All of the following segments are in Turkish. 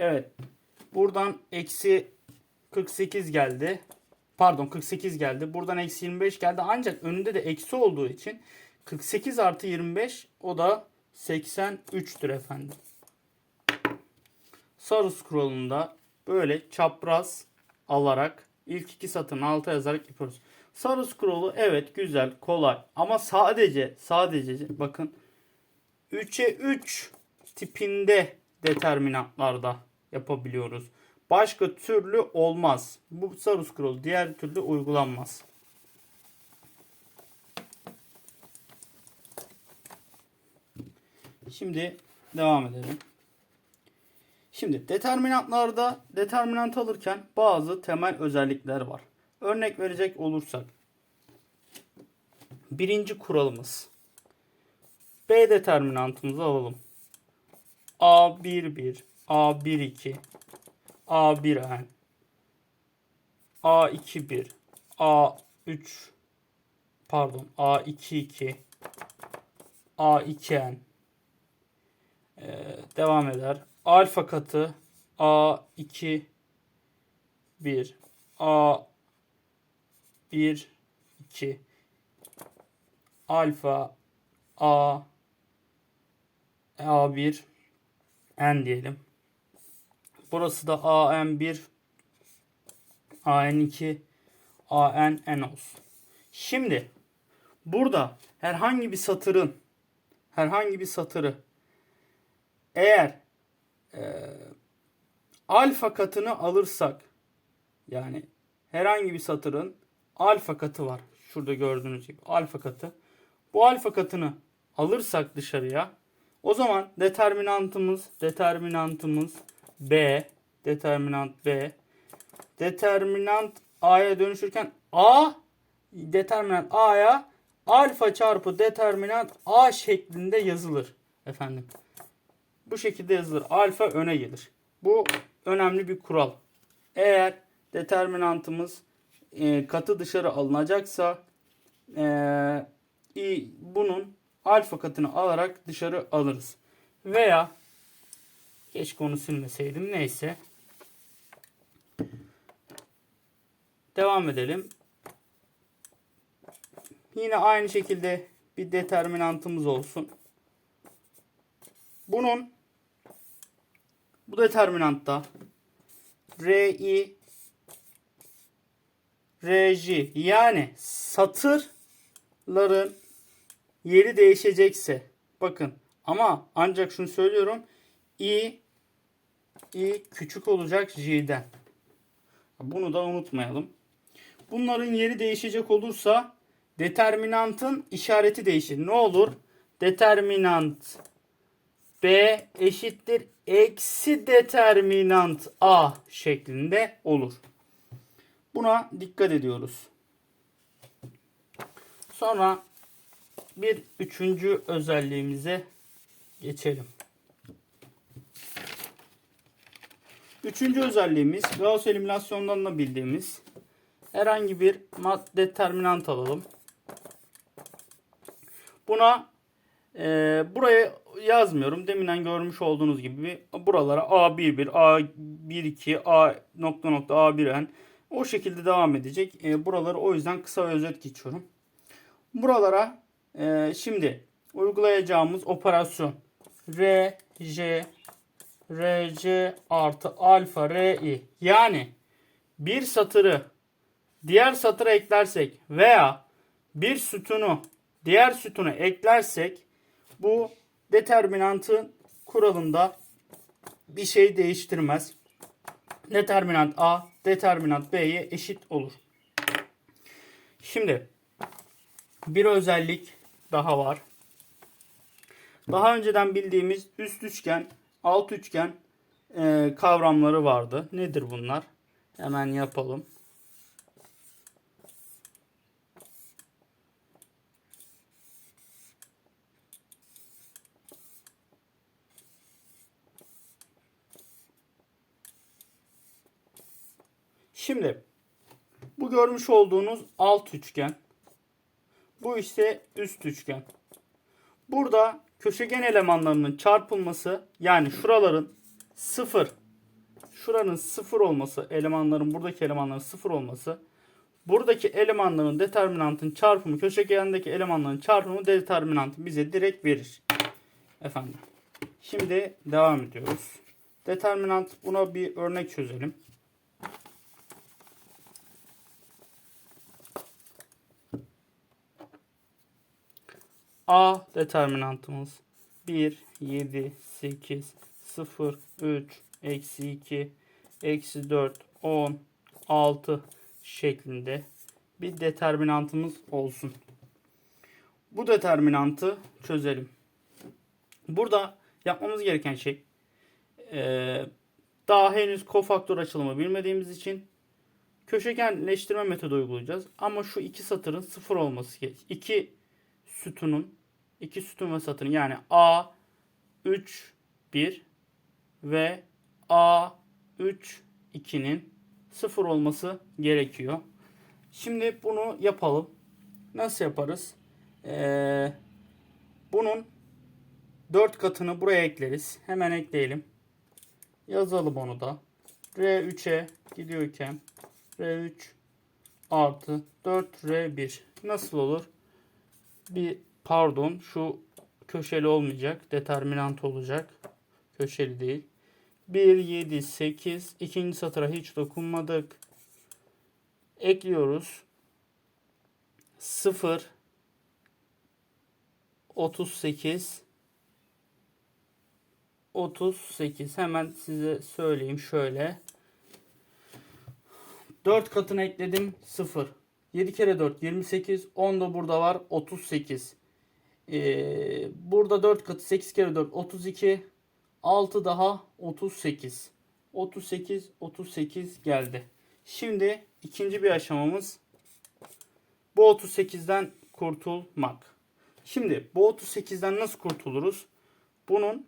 Evet. Buradan eksi 48 geldi. Pardon 48 geldi. Buradan eksi 25 geldi. Ancak önünde de eksi olduğu için 48 artı 25 o da 83'tür efendim. Sarus kuralında böyle çapraz alarak ilk iki satırın alta yazarak yapıyoruz. Sarus kuralı evet güzel kolay ama sadece sadece bakın 3'e 3 tipinde determinantlarda yapabiliyoruz. Başka türlü olmaz. Bu Sarus kuralı diğer türlü uygulanmaz. Şimdi devam edelim. Şimdi determinantlarda determinant alırken bazı temel özellikler var. Örnek verecek olursak birinci kuralımız B determinantımızı alalım. A11, A12, A1n, A21, A3 pardon A22, A2n ee, devam eder. Alfa katı A2 1 A 1 2 alfa A A1 N diyelim. Burası da AM1 AN2 AN N olsun. Şimdi burada herhangi bir satırın herhangi bir satırı eğer e, alfa katını alırsak yani herhangi bir satırın alfa katı var. Şurada gördüğünüz gibi alfa katı. Bu alfa katını alırsak dışarıya o zaman determinantımız determinantımız B determinant B determinant A'ya dönüşürken A determinant A'ya alfa çarpı determinant A şeklinde yazılır efendim. Bu şekilde yazılır. Alfa öne gelir. Bu önemli bir kural. Eğer determinantımız e, katı dışarı alınacaksa e, i, bunun alfa katını alarak dışarı alırız. Veya keşke onu silmeseydim. Neyse. Devam edelim. Yine aynı şekilde bir determinantımız olsun. Bunun bu determinantta RI RJ yani satırların yeri değişecekse bakın ama ancak şunu söylüyorum i i küçük olacak j'den. Bunu da unutmayalım. Bunların yeri değişecek olursa determinantın işareti değişir. Ne olur? Determinant B eşittir eksi determinant A şeklinde olur. Buna dikkat ediyoruz. Sonra bir üçüncü özelliğimize geçelim. Üçüncü özelliğimiz Gauss eliminasyondan da bildiğimiz herhangi bir mat determinant alalım. Buna e, buraya yazmıyorum. Deminden görmüş olduğunuz gibi buralara A11, A12, A nokta nokta A1N o şekilde devam edecek. E, buraları o yüzden kısa özet geçiyorum. Buralara e, şimdi uygulayacağımız operasyon R, J, RC artı alfa RI yani bir satırı diğer satıra eklersek veya bir sütunu diğer sütuna eklersek bu determinantın kuralında bir şey değiştirmez. Determinant A determinant B'ye eşit olur. Şimdi bir özellik daha var. Daha önceden bildiğimiz üst üçgen, alt üçgen e, kavramları vardı. Nedir bunlar? Hemen yapalım. Şimdi bu görmüş olduğunuz alt üçgen. Bu ise üst üçgen. Burada köşegen elemanlarının çarpılması yani şuraların 0 şuranın sıfır olması, elemanların buradaki elemanların sıfır olması, buradaki elemanların determinantın çarpımı, köşegendeki elemanların çarpımı determinantı bize direkt verir. Efendim. Şimdi devam ediyoruz. Determinant buna bir örnek çözelim. A determinantımız 1, 7, 8, 0, 3, eksi 2, eksi 4, 10, 6 şeklinde bir determinantımız olsun. Bu determinantı çözelim. Burada yapmamız gereken şey eee, daha henüz kofaktör açılımı bilmediğimiz için köşegenleştirme metodu uygulayacağız. Ama şu iki satırın sıfır olması gerek. İki sütunun iki sütun ve satırın yani A 3 1 ve A 3 2'nin sıfır olması gerekiyor. Şimdi bunu yapalım. Nasıl yaparız? Ee, bunun 4 katını buraya ekleriz. Hemen ekleyelim. Yazalım onu da. R3'e gidiyorken R3 artı 4R1 nasıl olur? Bir pardon şu köşeli olmayacak. Determinant olacak. Köşeli değil. 1, 7, 8. ikinci satıra hiç dokunmadık. Ekliyoruz. 0 38 38 hemen size söyleyeyim şöyle 4 katını ekledim 0 7 kere 4 28 10 da burada var 38 ee, burada 4 katı 8 kere 4 32 6 daha 38 38 38 geldi. Şimdi ikinci bir aşamamız bu 38'den kurtulmak. Şimdi bu 38'den nasıl kurtuluruz? Bunun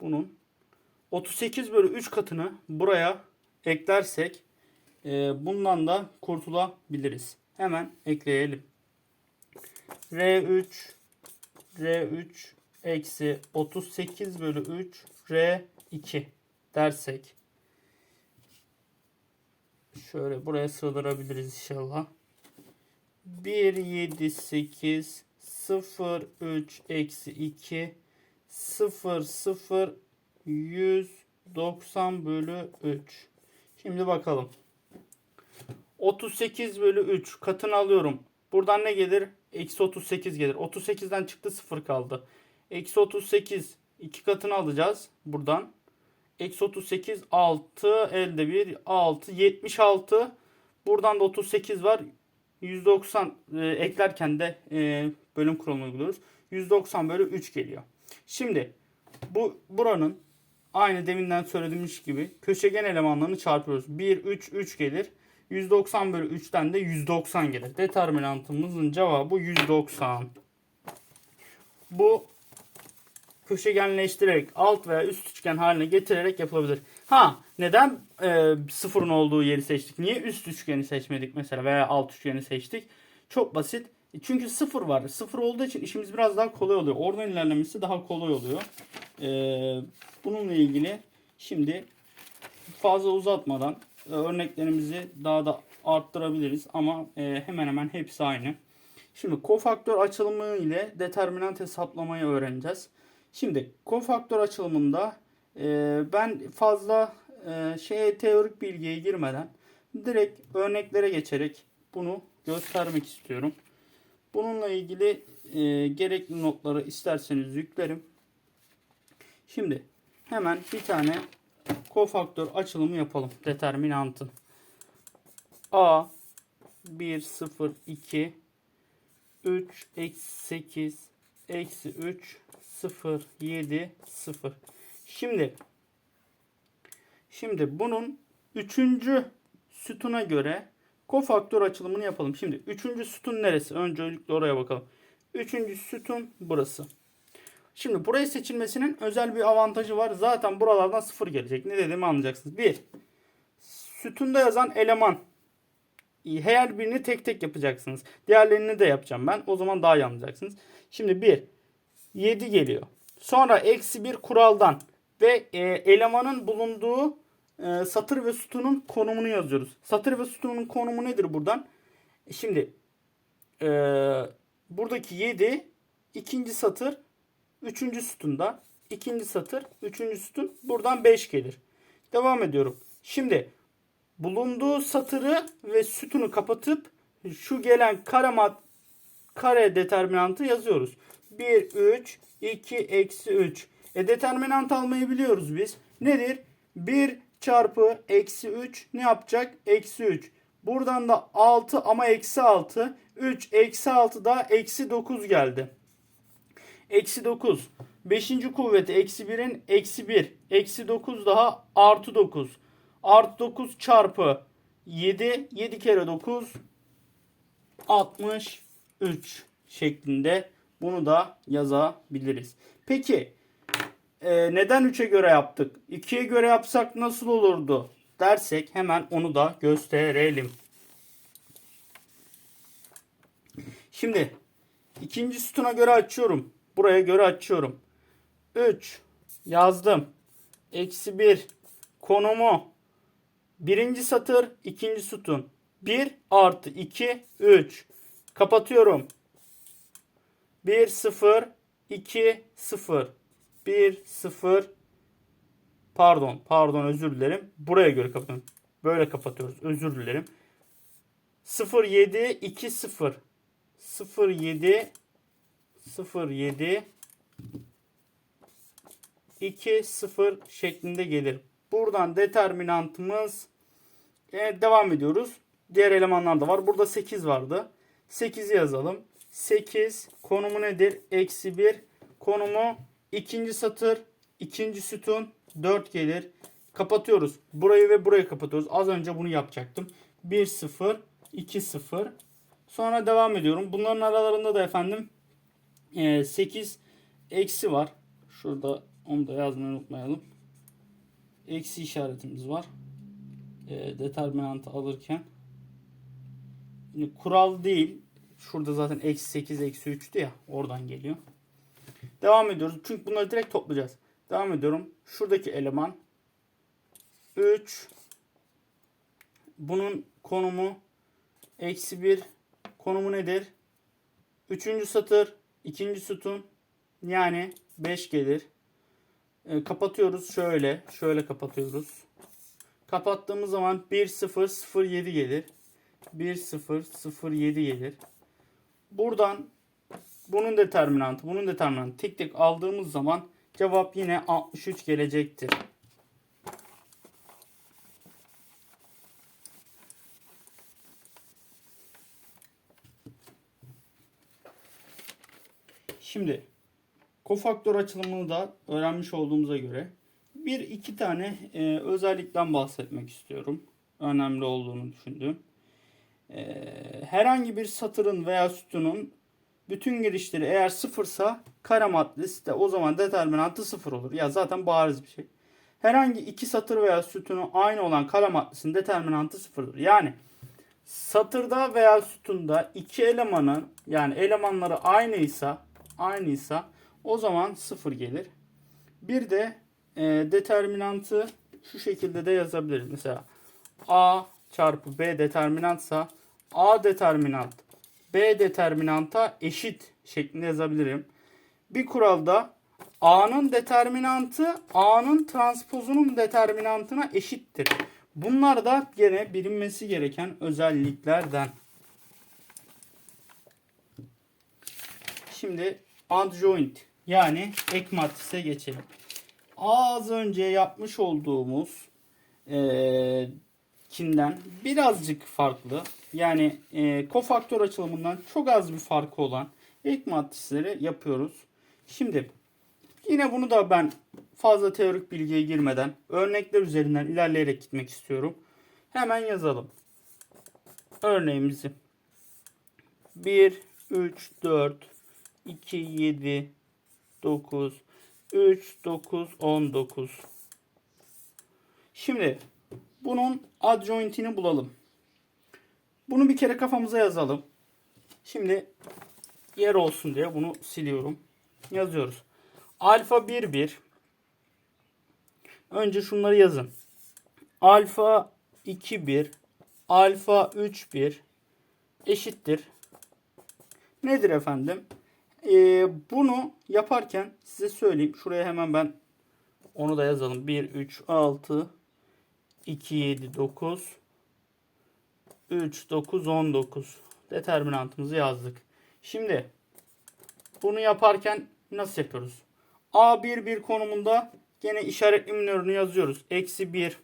bunun 38 bölü 3 katını buraya eklersek e, bundan da kurtulabiliriz. Hemen ekleyelim. R3 R3 eksi 38 bölü 3 R2 dersek şöyle buraya sığdırabiliriz inşallah. 1 7 8 0 3 eksi 2 0 0 190 bölü 3. Şimdi bakalım. 38 bölü 3 katını alıyorum. Buradan ne gelir? Eksi 38 gelir. 38'den çıktı 0 kaldı. Eksi 38 iki katını alacağız buradan. Eksi 38 6 elde 1 6 76 buradan da 38 var. 190 e, eklerken de e, bölüm kuralını uyguluyoruz. 190 bölü 3 geliyor. Şimdi bu buranın aynı deminden söylediğimiz gibi köşegen elemanlarını çarpıyoruz. 1 3 3 gelir. 190 bölü 3'ten de 190 gelir. Determinantımızın cevabı 190. Bu köşegenleştirerek alt veya üst üçgen haline getirerek yapılabilir. Ha neden e, sıfırın olduğu yeri seçtik? Niye üst üçgeni seçmedik mesela veya alt üçgeni seçtik? Çok basit. E, Çünkü sıfır var. Sıfır olduğu için işimiz biraz daha kolay oluyor. Oradan ilerlemesi daha kolay oluyor. Ee, bununla ilgili şimdi fazla uzatmadan e, örneklerimizi daha da arttırabiliriz ama e, hemen hemen hepsi aynı. Şimdi kofaktör açılımı ile determinant hesaplamayı öğreneceğiz. Şimdi kofaktör açılımında e, ben fazla e, şeye teorik bilgiye girmeden direkt örneklere geçerek bunu göstermek istiyorum. Bununla ilgili gerekli notları isterseniz yüklerim. Şimdi hemen bir tane kofaktör açılımı yapalım. Determinantın. A 1 0 2 3 eksi 8 eksi 3 0 7 0. Şimdi şimdi bunun üçüncü sütuna göre kofaktör açılımını yapalım. Şimdi üçüncü sütun neresi? Öncelikle oraya bakalım. Üçüncü sütun burası. Şimdi burayı seçilmesinin özel bir avantajı var. Zaten buralardan sıfır gelecek. Ne dediğimi anlayacaksınız. Bir, sütunda yazan eleman. Her birini tek tek yapacaksınız. Diğerlerini de yapacağım ben. O zaman daha iyi anlayacaksınız. Şimdi 1, 7 geliyor. Sonra eksi 1 kuraldan ve e, elemanın bulunduğu e, satır ve sütunun konumunu yazıyoruz. Satır ve sütunun konumu nedir buradan? E, Şimdi e, buradaki 7 ikinci satır üçüncü sütunda ikinci satır üçüncü sütun buradan 5 gelir. Devam ediyorum. Şimdi bulunduğu satırı ve sütunu kapatıp şu gelen kare mat kare determinantı yazıyoruz. 1, 3, 2, eksi 3. E determinant almayı biliyoruz biz. Nedir? 1 çarpı eksi 3 ne yapacak? Eksi 3. Buradan da 6 ama eksi 6. 3 eksi 6 da eksi 9 geldi. Eksi 9. Beşinci kuvveti eksi 1'in eksi 1. Eksi 9 daha artı 9. Artı 9 çarpı 7. 7 kere 9 63 şeklinde bunu da yazabiliriz. Peki e, neden 3'e göre yaptık? 2'ye göre yapsak nasıl olurdu dersek hemen onu da gösterelim. Şimdi ikinci sütuna göre açıyorum. Buraya göre açıyorum. 3 yazdım. Eksi 1 konumu birinci satır ikinci sütun. 1 artı 2 3 kapatıyorum. 1 0 2 0 1 0 pardon pardon özür dilerim. Buraya göre kapatıyorum. Böyle kapatıyoruz. Özür dilerim. 0 7 2 0 0 7 0 7 2 0 şeklinde gelir. Buradan determinantımız e, devam ediyoruz. Diğer elemanlar da var. Burada 8 vardı. 8'i yazalım. 8 konumu nedir? Eksi 1 konumu ikinci satır ikinci sütun 4 gelir. Kapatıyoruz. Burayı ve burayı kapatıyoruz. Az önce bunu yapacaktım. 1 0 2 0 Sonra devam ediyorum. Bunların aralarında da efendim e, 8 eksi var. Şurada onu da yazmayı unutmayalım. Eksi işaretimiz var. E, determinantı alırken. Şimdi kural değil. Şurada zaten eksi 8 eksi 3'tü ya. Oradan geliyor. Devam ediyoruz. Çünkü bunları direkt toplayacağız. Devam ediyorum. Şuradaki eleman 3 bunun konumu eksi 1 konumu nedir? Üçüncü satır, ikinci sütun yani 5 gelir. E, kapatıyoruz şöyle, şöyle kapatıyoruz. Kapattığımız zaman 1 0 0 7 gelir. 1 0 0 7 gelir. Buradan bunun determinantı, bunun determinantı tek tek aldığımız zaman cevap yine 63 gelecektir. Şimdi kofaktör açılımını da öğrenmiş olduğumuza göre bir iki tane e, özellikten bahsetmek istiyorum. Önemli olduğunu düşündüğüm. E, herhangi bir satırın veya sütunun bütün girişleri eğer sıfırsa kare matriste o zaman determinantı sıfır olur. Ya zaten bariz bir şey. Herhangi iki satır veya sütunu aynı olan kare matrisinin determinantı sıfırdır. Yani satırda veya sütunda iki elemanın yani elemanları aynıysa aynıysa o zaman sıfır gelir. Bir de e, determinantı şu şekilde de yazabiliriz. Mesela A çarpı B determinantsa A determinant B determinanta eşit şeklinde yazabilirim. Bir kuralda A'nın determinantı A'nın transpozunun determinantına eşittir. Bunlar da gene bilinmesi gereken özelliklerden. Şimdi adjoint yani ek matrise geçelim. Az önce yapmış olduğumuz eee kinden birazcık farklı. Yani e, kofaktör açılımından çok az bir farkı olan ek matrisleri yapıyoruz. Şimdi yine bunu da ben fazla teorik bilgiye girmeden örnekler üzerinden ilerleyerek gitmek istiyorum. Hemen yazalım. Örneğimizi 1, 3, 4, 2, 7, 9, 3, 9, 19. Şimdi bunun adjoint'ini bulalım. Bunu bir kere kafamıza yazalım. Şimdi yer olsun diye bunu siliyorum. Yazıyoruz. Alfa 1 1 Önce şunları yazın. alfa 2 1 alfa 3 1 eşittir. Nedir efendim? Ee, bunu yaparken size söyleyeyim. Şuraya hemen ben onu da yazalım. 1 3 6 2 7 9 3 9 19 determinantımızı yazdık. Şimdi bunu yaparken nasıl yapıyoruz? A1 bir konumunda gene işaretli minörünü yazıyoruz. Eksi 1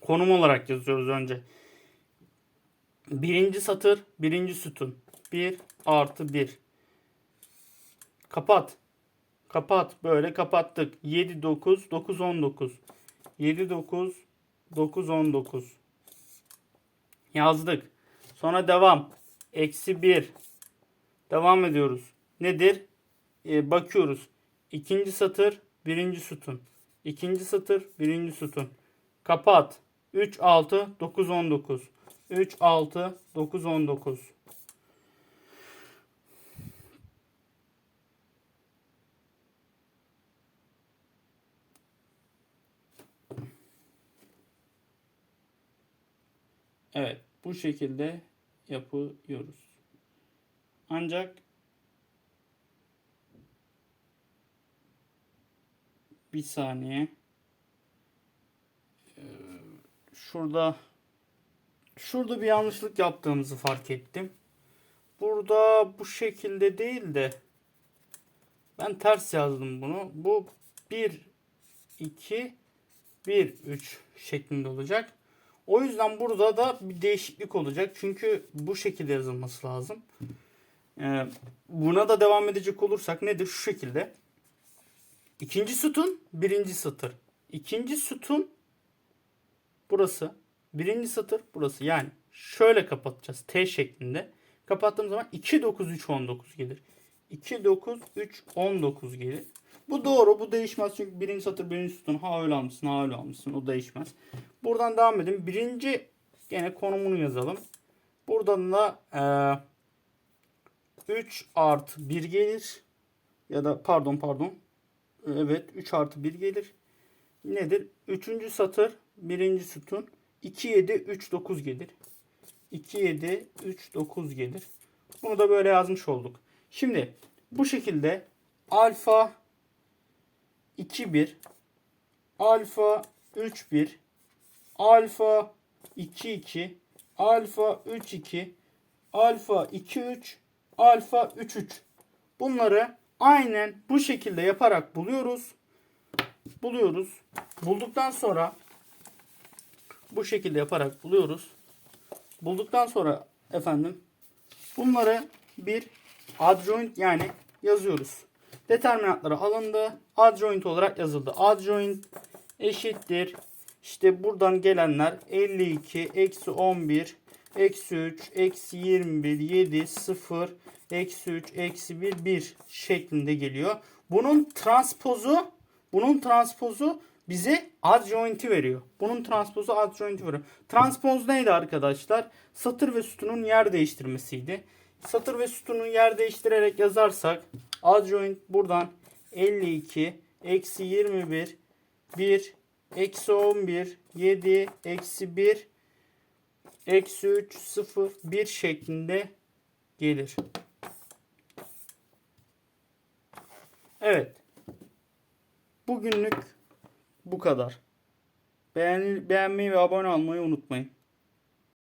konum olarak yazıyoruz önce. Birinci satır, birinci sütun. 1 artı 1. Kapat. Kapat. Böyle kapattık. 7, 9, 9, 19. 7, 9, 9, 19. Yazdık. Sonra devam. Eksi 1. Devam ediyoruz. Nedir? Ee, bakıyoruz. İkinci satır, birinci sütun. İkinci satır, birinci sütun. Kapat. 3, 6, 9, 19. 3, 6, 9, 19. Evet, bu şekilde yapıyoruz. Ancak bir saniye. Ee, Şurada şurada bir yanlışlık yaptığımızı fark ettim. Burada bu şekilde değil de ben ters yazdım bunu. Bu 1 2 1 3 şeklinde olacak. O yüzden burada da bir değişiklik olacak. Çünkü bu şekilde yazılması lazım. Ee, buna da devam edecek olursak nedir? Şu şekilde. İkinci sütun, birinci satır. İkinci sütun burası. Birinci satır burası. Yani şöyle kapatacağız. T şeklinde. Kapattığım zaman 2, 9, 3, 19 gelir. 2, 9, 3, 19 gelir. Bu doğru. Bu değişmez. Çünkü birinci satır, birinci sütun. Ha öyle almışsın, ha öyle almışsın. O değişmez. Buradan devam edin. Birinci gene konumunu yazalım. Buradan da e, 3 artı 1 gelir. Ya da pardon pardon. Evet 3 artı 1 gelir. Nedir? Üçüncü satır birinci sütun. 2 7 3 9 gelir. 2 7 3 9 gelir. Bunu da böyle yazmış olduk. Şimdi bu şekilde alfa 2 1 alfa 3 1 alfa 2 2 alfa 3 2 alfa 2 3 alfa 3 3 bunları aynen bu şekilde yaparak buluyoruz. Buluyoruz. Bulduktan sonra bu şekilde yaparak buluyoruz. Bulduktan sonra efendim bunları bir adjoint yani yazıyoruz. Determinantları alındı. Adjoint olarak yazıldı. Adjoint eşittir. İşte buradan gelenler 52, eksi 11, eksi 3, eksi 21, 7, 0, eksi 3, eksi 1, 1 şeklinde geliyor. Bunun transpozu bunun transpozu bize adjoint'i veriyor. Bunun transpozu adjoint'i veriyor. Transpoz neydi arkadaşlar? Satır ve sütunun yer değiştirmesiydi. Satır ve sütunun yer değiştirerek yazarsak adjoint buradan 52 eksi 21 1 eksi 11 7 eksi 1 eksi 3 0 1 şeklinde gelir. Evet. Bugünlük bu kadar. Beğen, beğenmeyi ve abone olmayı unutmayın.